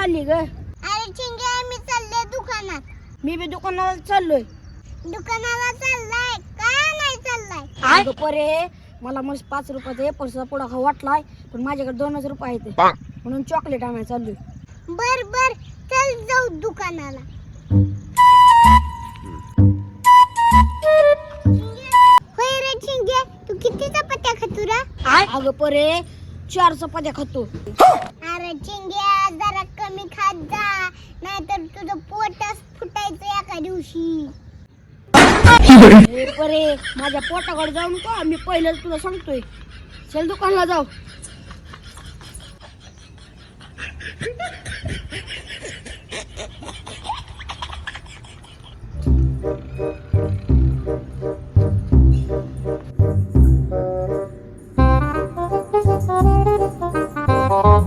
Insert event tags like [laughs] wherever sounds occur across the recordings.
ग. अरे चिंगे मी चालले दुकानात. मी बी दुकानाला चाललोय. दुकानाला चाललाय? काय नाही चाललाय? अगं परे मला मस्त पाच रुपयाचा एपरचा पुडा खा वाटलाय पण माझ्याकडे दोनच रुपये आहेत. म्हणून चॉकलेट आणायला चाललोय. बर बर. चल जाऊ दुकानाला. होय रे चिंगे तू किती चपात्या खातुरा अगं परे चार चपात्या खातो. अरे चिंग्या जरा कमी खात जा नाहीतर तुझं पोटच फुटायचं एका दिवशी. [laughs] माझ्या पोटाकडे जाऊ नको मी पहिलेच तुला सांगतोय. चल दुकानला जाऊ.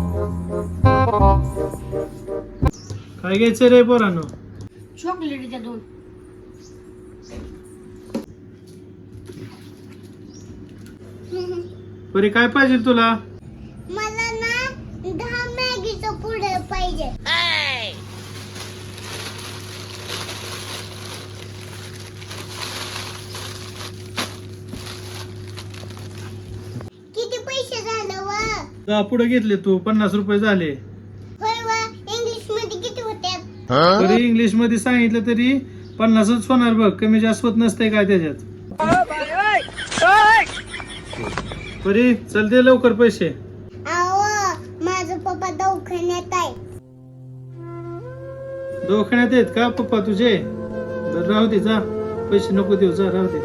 [laughs] काय घ्यायचं रे पोरांनो. चॉकलेटच्या दोन. परी काय पाहिजे तुला? मला ना दहा मॅगीचं पुढे पाहिजे. किती पैसे झालं व? पुढे घेतले तू पन्नास रुपये झाले होय व इंग्लिशमध्ये किती होते तरी इंग्लिशमध्ये सांगितलं तरी पन्नासच होणार बघ कमी जास्त होत नसतंय काय त्याच्यात. परी चल दे लवकर पैसे. अहो माझं पप्पा दवाखान्यात आहे. दवाखान्यात आहेत का पप्पा तुझे? राहू दे जा. पैसे नको देऊ जा राहू दे.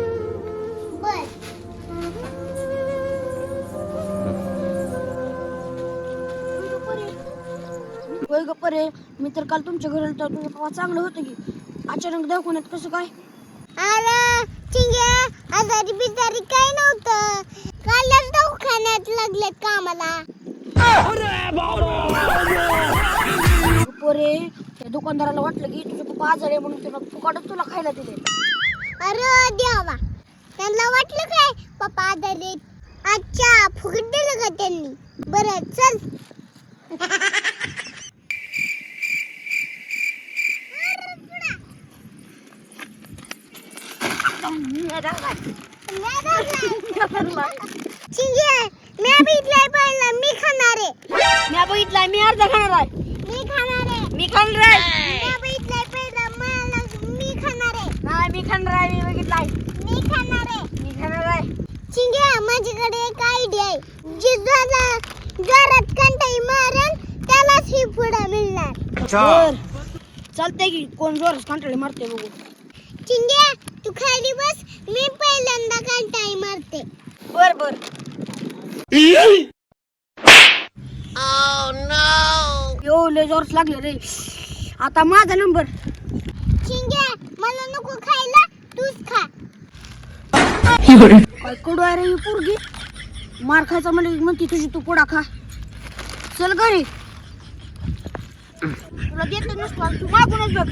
होय ग परे. मी तर काल तुमच्या घरी आलतो तुझं पप्पा चांगलं होतं की. अचानक दवाखान्यात कसं काय? अरे चिंग्या आजारी बिजारी काय नव्हतं. कालच दवाखान्यात लागलेत कामाला. पोरे त्या दुकानदाराला वाटलं की तुझे पप्पा आजारी आहे म्हणून तुला फुकाटच तुला खायला दिले अरे देवा. त्यांना वाटलं काय? पप्पा आजारी आहेत. अच्छा फुकट दिलं का त्यांनी. बरं चल. मी बघितलाय पहिलं मी खाणार आहे मी बघितलाय मी अर्धा खाणार आहे मी खाणार आहे मी खाणार आहे मी बघितलंय मला मी खाणार आहे नाही मी खाणार आहे मी बघितलाय मी खाणार आहे मी खाणार आहे चिंगे माझ्याकडे एक आयडिया आहे जी ज्याला जोरात कंटाई मारल त्यालाच ही पुढं मिळणार बर चालतंय की कोण जोर कंटाळी मारते बघू चिंग्या तू खाली बस मी पहिल्यांदा कंटाई मारते बर बर यो लय लागले रे. आता माझा नंबर. चिंग्या मला नको खायला. तूच खा. काय कडू आहे रे ही पोरगी? मार खायचा म्हणजे म्हणते तुझी तू पोडा खा. चल घरी तुला देत नसतो तू मागूनच बघ.